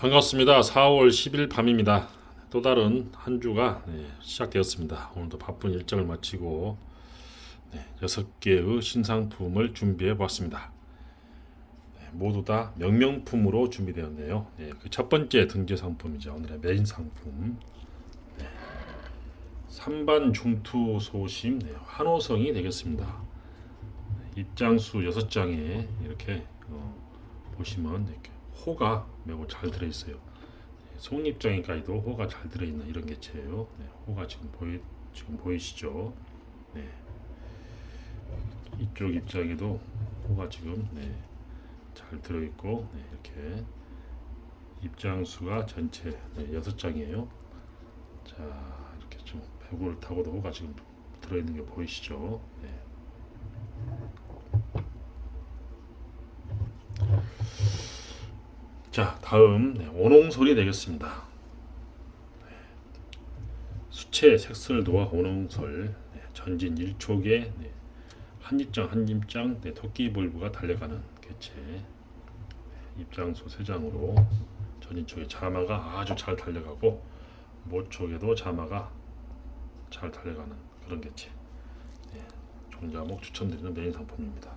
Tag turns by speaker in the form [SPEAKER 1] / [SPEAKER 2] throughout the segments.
[SPEAKER 1] 반갑습니다. 4월 10일 밤입니다. 또 다른 한 주가 네, 시작되었습니다. 오늘도 바쁜 일정을 마치고 네, 6개의 신상품을 준비해 보았습니다. 네, 모두 다 명명품으로 준비되었네요. 네, 그 첫 번째 등재 상품이죠. 오늘의 메인 상품. 네, 삼반 중투 소심 네, 한호성이 되겠습니다. 네, 입장수 6장에 이렇게 어, 보시면 이렇게 호가 매우 잘 들어 있어요. 속립장에까지도 호가 잘 들어 있는 이런 개체예요. 네, 호가 지금 보이 지금 보이시죠? 네. 이쪽 입장에도 호가 지금 네, 잘 들어 있고 네, 이렇게 입장 수가 전체 네, 여섯 장이에요. 자 이렇게 좀 배구를 타고도 호가 지금 들어 있는 게 보이시죠? 네. 자, 다음 네, 원홍설이 되겠습니다. 네, 수채 색설 도와 원홍설 네, 전진 1촉에 네, 한 입장 한 입장 네, 토끼 볼부가 달려가는 개체 네, 입장소 세 장으로 전진 쪽에 자마가 아주 잘 달려가고 모 쪽에도 자마가 잘 달려가는 그런 개체 네, 종자목 추천드리는 메인 상품입니다.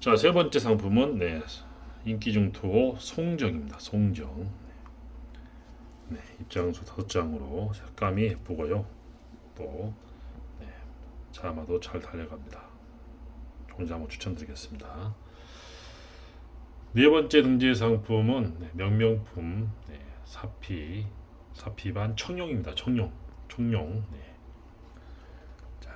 [SPEAKER 1] 자, 세 번째 상품은 네, 인기 중투호 송정입니다. 송정. 네, 입장수 다섯 장으로 색감이 예쁘고요. 또 네, 자마도 잘 달려갑니다. 종자 한번 추천드리겠습니다. 네 번째 등재 상품은 네, 명명품 네, 사피 사피반 청룡입니다. 청룡 청룡. 네. 자,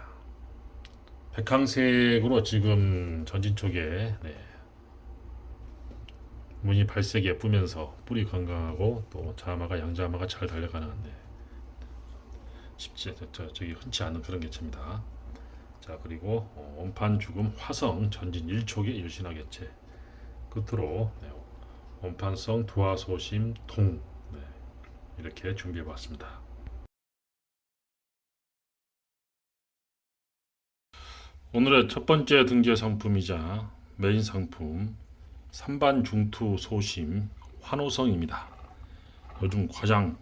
[SPEAKER 1] 백항색으로 지금 전진 쪽에 네, 무늬 발색이 예쁘면서 뿌리 건강하고 또 자마가 양자마가 잘 달려가는데 쉽지 저, 저, 저기 흔치 않은 그런 개체입니다. 자 그리고 어, 원판 죽음 화성 전진 1촉의 일신화 개체 끝으로 네, 원판성 두화소심 동 네, 이렇게 준비해봤습니다. 오늘의 첫 번째 등재 상품이자 메인 상품 삼반 중투 소심 환호성입니다. 요즘 가장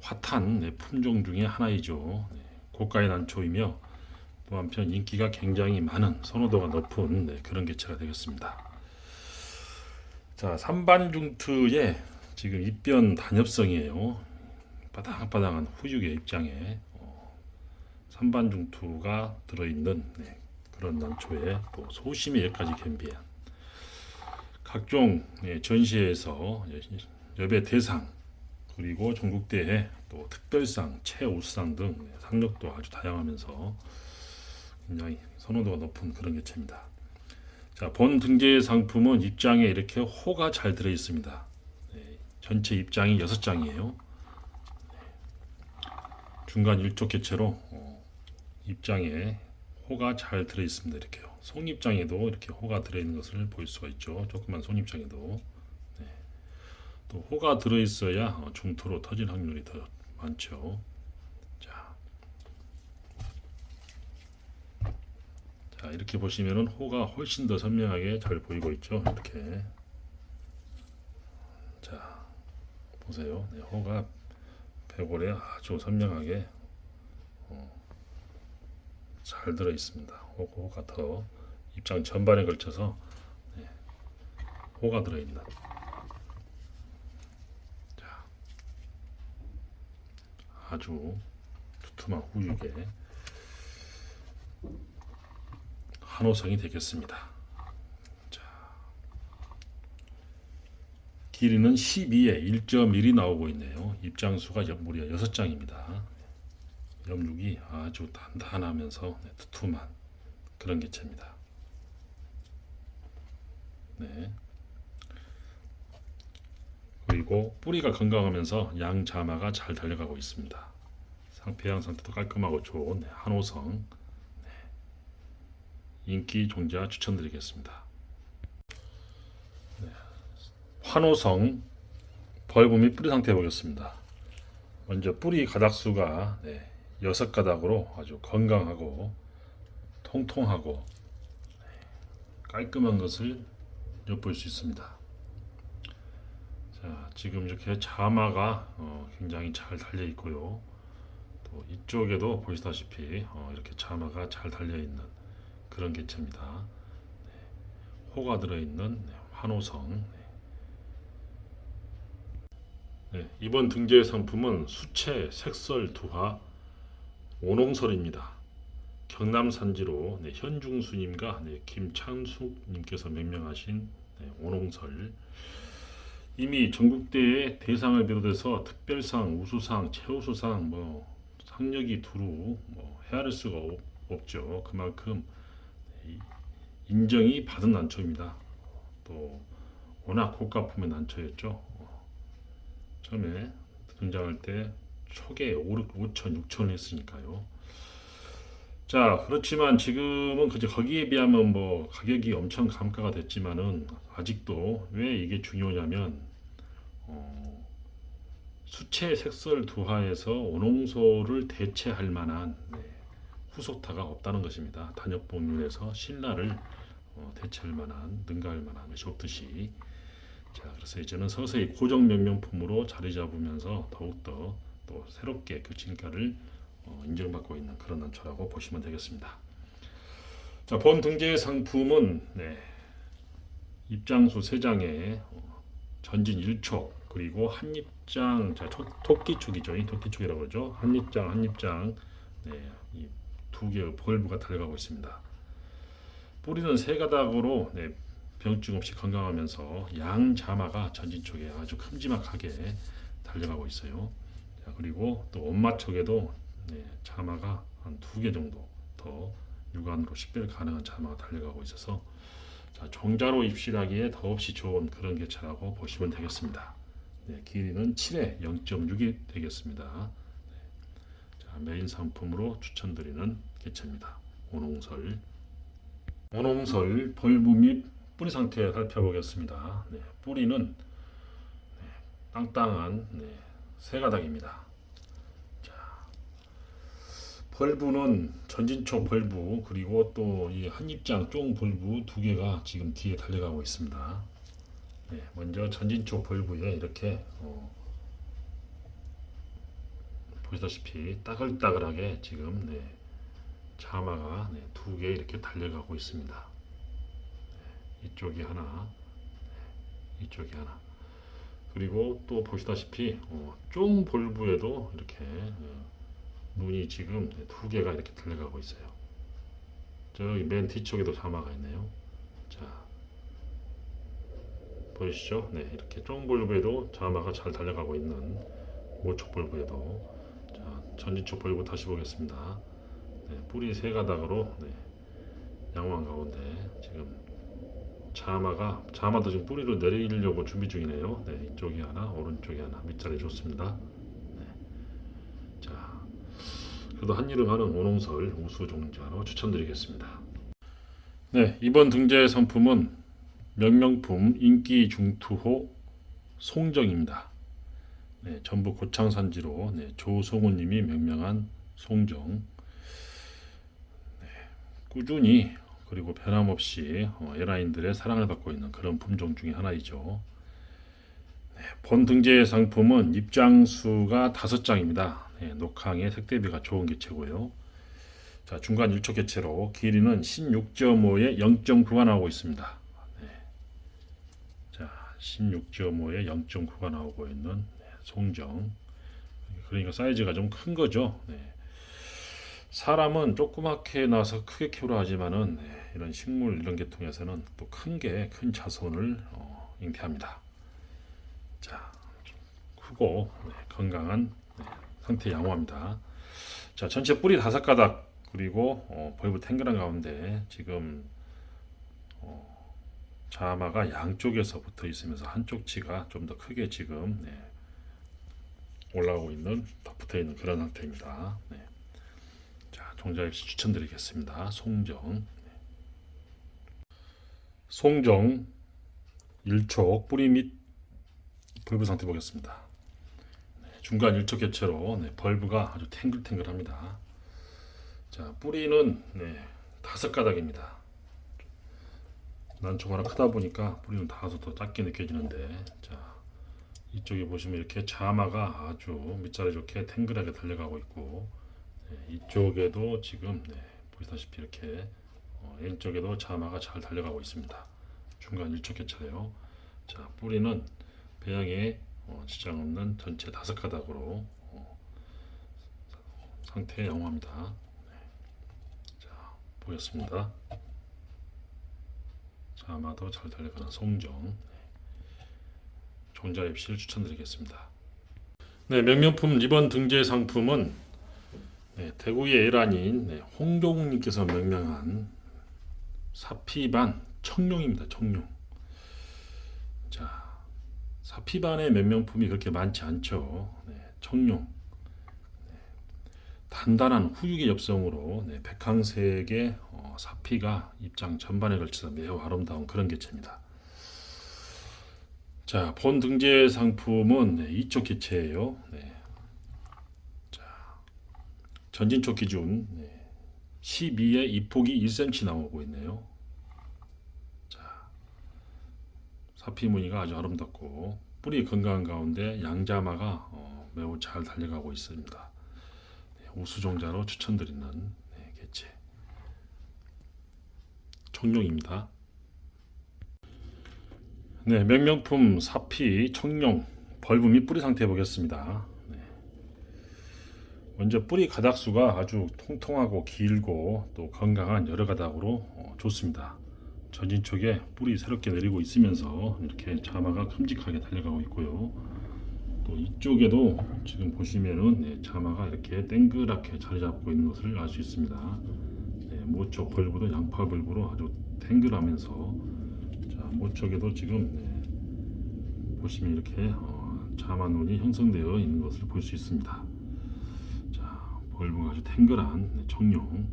[SPEAKER 1] 핫한 네, 품종 중에 하나이죠. 네, 고가의 난초이며 또 한편 인기가 굉장히 많은 선호도가 높은 네, 그런 개체가 되겠습니다. 자, 삼반 중투의 지금 입변 단엽성이에요. 바닥바닥한 후육의 입장에 어, 삼반 중투가 들어있는 네, 그런 난초에 또 소심이 여기까지 겸비한 각종 예, 전시회에서 예, 여배 대상 그리고 전국대회 또 특별상, 최우수상 등 예, 상력도 아주 다양하면서 굉장히 선호도가 높은 그런 개체입니다. 자, 본 등재 상품은 입장에 이렇게 호가 잘 들어 있습니다. 네, 전체 입장이 6장이에요. 중간 일조 개체로 어, 입장에 호가 잘 들어 있습니다. 이렇게요. 송입장에도 이렇게 호가 들어 있는 것을 볼 수가 있죠. 조그만 송입장에도 네. 또 호가 들어 있어야 어, 중투로 터질 확률이 더 많죠. 자, 자 이렇게 보시면은 호가 훨씬 더 선명하게 잘 보이고 있죠. 이렇게 자 보세요. 네, 호가 배골에 아주 선명하게 어, 잘 들어 있습니다. 호가 더 입장 전반에 걸쳐서 네, 호가 들어 있는. 자, 아주 두툼한 후육에 한호성이 되겠습니다. 자, 길이는 12에 1.1이 나오고 있네요. 입장수가 무려 6장입니다. 염육이 아주 단단하면서 네, 두툼한 그런 개체입니다. 네. 그리고 뿌리가 건강하면서 양 자마가 잘 달려가고 있습니다. 상태양 상태도 깔끔하고 좋은 네, 한호성 네. 인기 종자 추천드리겠습니다. 네. 환호성 및 뿌리 상태 보겠습니다. 먼저 뿌리 가닥수가 네, 여섯 가닥으로 아주 건강하고 통통하고 깔끔한 것을 엿볼 수 있습니다. 자, 지금 이렇게 자마가 어, 굉장히 잘 달려 있고요. 또 이쪽에도 보시다시피 어, 이렇게 자마가 잘 달려 있는 그런 개체입니다. 네, 호가 들어 있는 네, 환호성. 네. 네, 이번 등재 상품은 수채 색설 두화 원홍설입니다. 경남 산지로 네, 현중수님과 네, 김창숙 님께서 명명하신 네, 원홍설 이미 전국대회 대상을 비롯해서 특별상, 우수상, 최우수상, 뭐 상력이 두루 뭐 헤아릴 수가 없, 없죠. 그만큼 이 인정이 받은 난초입니다. 또 워낙 고가품의 난초였죠. 어, 처음에 등장할 때 초계 5, 5천, 6천 했으니까요. 자, 그렇지만 지금은 그저 거기에 비하면 뭐 가격이 엄청 감가가 됐지만은 아직도 왜 이게 중요하냐면 어, 수채 색설 두화에서 원홍소를 대체할 만한 네, 후속타가 없다는 것입니다. 단역봉률에서 신라를 어, 대체할 만한 능가할 만한 것이 없듯이 자 그래서 이제는 서서히 고정 명명품으로 자리 잡으면서 더욱더 또 새롭게 그 진가를 어, 인정받고 있는 그런 난초라고 보시면 되겠습니다. 자, 본 등재 상품은 네, 입장수 3장에 어, 전진 1촉 그리고 한 입장 자 초- 토끼축이죠. 이 토끼축이라고 그러죠. 한 입장 한 입장 네, 이두 개의 벌브가 달려가고 있습니다. 뿌리는 세 가닥으로 네, 병증 없이 건강하면서 양 자마가 전진 쪽에 아주 큼지막하게 달려가고 있어요. 자, 그리고 또 엄마 쪽에도 네, 자마가 한 두 개 정도 더 육안으로 식별 가능한 자마가 달려가고 있어서 자, 종자로 입실하기에 더없이 좋은 그런 개체라고 보시면 되겠습니다. 네, 길이는 7에 0.6이 되겠습니다. 네. 자, 메인 상품으로 추천드리는 개체입니다. 원홍설. 원홍설 벌브 및 뿌리 상태 살펴보겠습니다. 네, 뿌리는 네, 땅땅한 네, 세 가닥입니다. 자, 벌브는 전진초 벌브 그리고 또 이 한입장 쫑 벌브 두 개가 지금 뒤에 달려가고 있습니다. 네, 먼저 전진초 벌브에 이렇게 어, 보시다시피 따글따글하게 지금 네, 자마가 네, 두개 이렇게 달려가고 있습니다. 네, 이쪽이 하나, 네, 이쪽이 하나. 그리고 또 보시다시피 어, 쫑 볼브에도 이렇게 어, 눈이 지금 네, 두 개가 이렇게 달려가고 있어요. 저기 맨 뒤쪽에도 자마가 있네요. 자, 보이시죠? 네, 이렇게 쫑 볼브에도 자마가 잘 달려가고 있는 모촉볼브에도 자, 전진촉 볼브 다시 보겠습니다. 네, 뿌리 세 가닥으로 네, 양호한 가운데 지금 자마가 자마도 지금 뿌리로 내리려고 준비 중이네요. 네, 이쪽이 하나, 오른쪽이 하나 밑자리 좋습니다. 네. 자, 그래도 한일음 하는 원홍설 우수 종자로 추천드리겠습니다. 네, 이번 등재 상품은 명명품 인기 중투호 송정입니다. 네, 전북 고창 산지로 네, 조송우님이 명명한 송정. 네, 꾸준히 그리고 변함없이 어, 에라인들의 사랑을 받고 있는 그런 품종 중에 하나이죠. 네, 본 등재 상품은 입장수가 다섯 장입니다. 네, 녹항의 색대비가 좋은 개체고요. 자, 중간 1초 개체로 길이는 16.5에 0.9가 나오고 있습니다. 네. 자, 16.5에 0.9가 나오고 있는 네, 송정. 그러니까 사이즈가 좀 큰 거죠. 네. 사람은 조그맣게 나서 크게 키우려 하지만은 네, 이런 식물 이런 계통에서는 또 큰 게 큰 자손을 어, 잉태합니다. 자, 좀 크고 네, 건강한 네, 상태 양호합니다. 자, 전체 뿌리 다섯 가닥 그리고 어, 벌브 탱글한 가운데 지금 어, 자마가 양쪽에서 붙어 있으면서 한쪽 치가 좀 더 크게 지금 네, 올라오고 있는 더 붙어 있는 그런 상태입니다. 네. 자, 종자 입시 추천드리겠습니다. 송정. 네. 송정 1촉 뿌리 및 벌브 상태 보겠습니다. 네, 중간 1촉 개체로 네, 벌브가 아주 탱글탱글합니다. 자, 뿌리는 네, 다섯 가닥입니다. 난초가 하나 크다 보니까 뿌리는 다소 더 작게 느껴지는데 자, 이쪽에 보시면 이렇게 자마가 아주 밑자리 좋게 탱글하게 달려가고 있고 네, 이쪽에도 지금 네, 보시다시피 이렇게 어, 왼쪽에도 자마가 잘 달려가고 있습니다. 중간 일촉개차래요. 자 뿌리는 배양에 어, 지장 없는 전체 다섯 가닥으로 어, 상태 양호합니다. 네. 자 보였습니다. 자마도 잘 달려가는 송정 종자 입실 추천드리겠습니다. 네, 명명품 이번 등재 상품은 네, 대구의 애란인 네, 홍종욱님께서 명명한 사피반 청룡입니다. 청룡. 자, 사피반의 명명품이 그렇게 많지 않죠. 네, 청룡. 네, 단단한 후육의 엽성으로 네, 백항색의 어, 사피가 입장 전반에 걸쳐서 매우 아름다운 그런 개체입니다. 자, 본 등재 상품은 네, 이쪽 개체예요. 네. 자, 전진촉 기준 네, 12에 입폭이 1cm 나오고 있네요. 자, 사피 무늬가 아주 아름답고 뿌리 건강한 가운데 양자마가 어, 매우 잘 달려가고 있습니다. 네, 우수종자로 추천드리는 네, 개체 청룡입니다. 네, 명명품 사피 청룡 벌브 및 뿌리 상태 보겠습니다. 네. 먼저 뿌리 가닥수가 아주 통통하고 길고 또 건강한 여러 가닥으로 어, 좋습니다. 전진 쪽에 뿌리 새롭게 내리고 있으면서 이렇게 자마가 큼직하게 달려가고 있고요. 또 이쪽에도 지금 보시면은 네, 자마가 이렇게 땡그랗게 자리 잡고 있는 것을 알 수 있습니다. 네, 모쪽 벌브도 양파 벌브로 아주 탱글하면서 자, 모쪽에도 지금 네, 보시면 이렇게 어, 자만원이 형성되어 있는 것을 볼 수 있습니다. 자, 벌브가 아주 탱글한 네, 청룡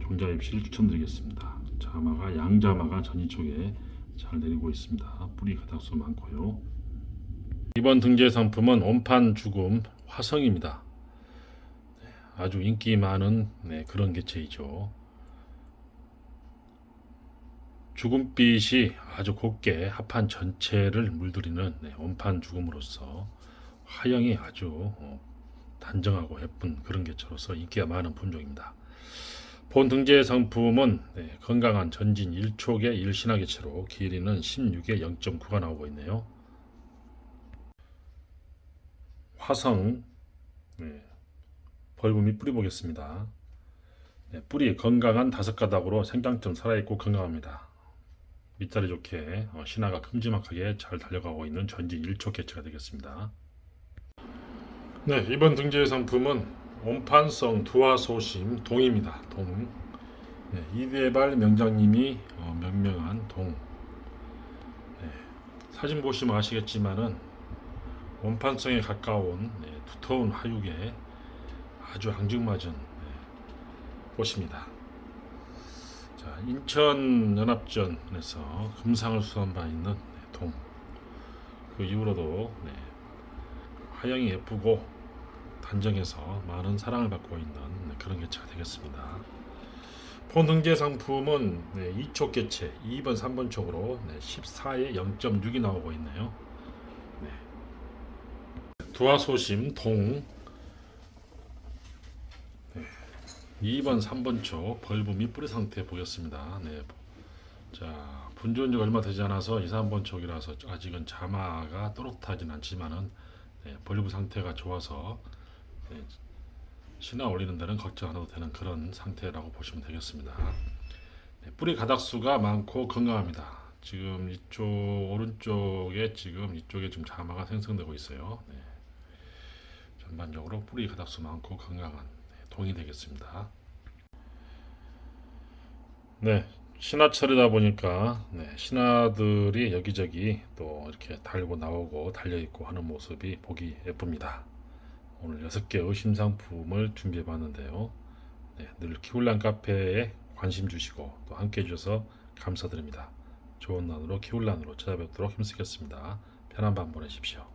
[SPEAKER 1] 종자 입실 추천드리겠습니다. 자마가 양자마가 전이 쪽에 잘 내리고 있습니다. 뿌리 가닥수 많고요. 이번 등재 상품은 온판 죽음 화성입니다. 네, 아주 인기 많은 네, 그런 개체이죠. 죽음빛이 아주 곱게 합판 전체를 물들이는 네, 원판 죽음으로써 화형이 아주 어, 단정하고 예쁜 그런 개체로서 인기가 많은 품종입니다. 본 등재 상품은 네, 건강한 전진 1촉의 일신화 개체로 길이는 16에 0.9가 나오고 있네요. 화성 네, 및 뿌리 보겠습니다. 네, 뿌리 건강한 다섯 가닥으로 생장점 살아있고 건강합니다. 밑자리 좋게 어, 신화가 큼지막하게 잘 달려가고 있는 전진 1초 개체가 되겠습니다. 네, 이번 등재 상품은 온판성 두화소심 동입니다. 동. 네, 이대발 명장님이 어, 명명한 동. 네, 사진 보시면 아시겠지만은 원판성에 가까운 네, 두터운 하육에 아주 앙증맞은 네, 꽃입니다. 자, 인천 연합전에서 금상을 수상 바 있는 네, 동. 그 이후로도 네, 화형이 예쁘고 단정해서 많은 사랑을 받고 있는 네, 그런 개체가 되겠습니다. 본 등재 상품은 네, 2초 개체 2번 3번 촉으로 네, 14에 0.6이 나오고 있네요. 네. 두화소심 동 네. 2번 3번 촉 벌브 및 뿌리 상태 보였습니다. 네. 자 분주한 지 얼마 되지 않아서 2, 3번 촉이라서 아직은 자마가 또렷하진 않지만은 네, 벌브 상태가 좋아서 네, 신화 올리는 데는 걱정 안 해도 되는 그런 상태라고 보시면 되겠습니다. 네, 뿌리 가닥수가 많고 건강합니다. 지금 이쪽 오른쪽에 지금 이쪽에 지금 자마가 생성되고 있어요. 네. 전반적으로 뿌리 가닥수 많고 건강한 네, 동이 되겠습니다. 네, 신화철이다 보니까 네, 신화들이 여기저기 또 이렇게 달고 나오고 달려 있고 하는 모습이 보기 예쁩니다. 오늘 6개의 신상품을 준비해 봤는데요. 네, 늘 키울란 카페에 관심 주시고 또 함께 해주셔서 감사드립니다. 좋은 날으로 키울란으로 찾아뵙도록 힘쓰겠습니다. 편한 밤 보내십시오.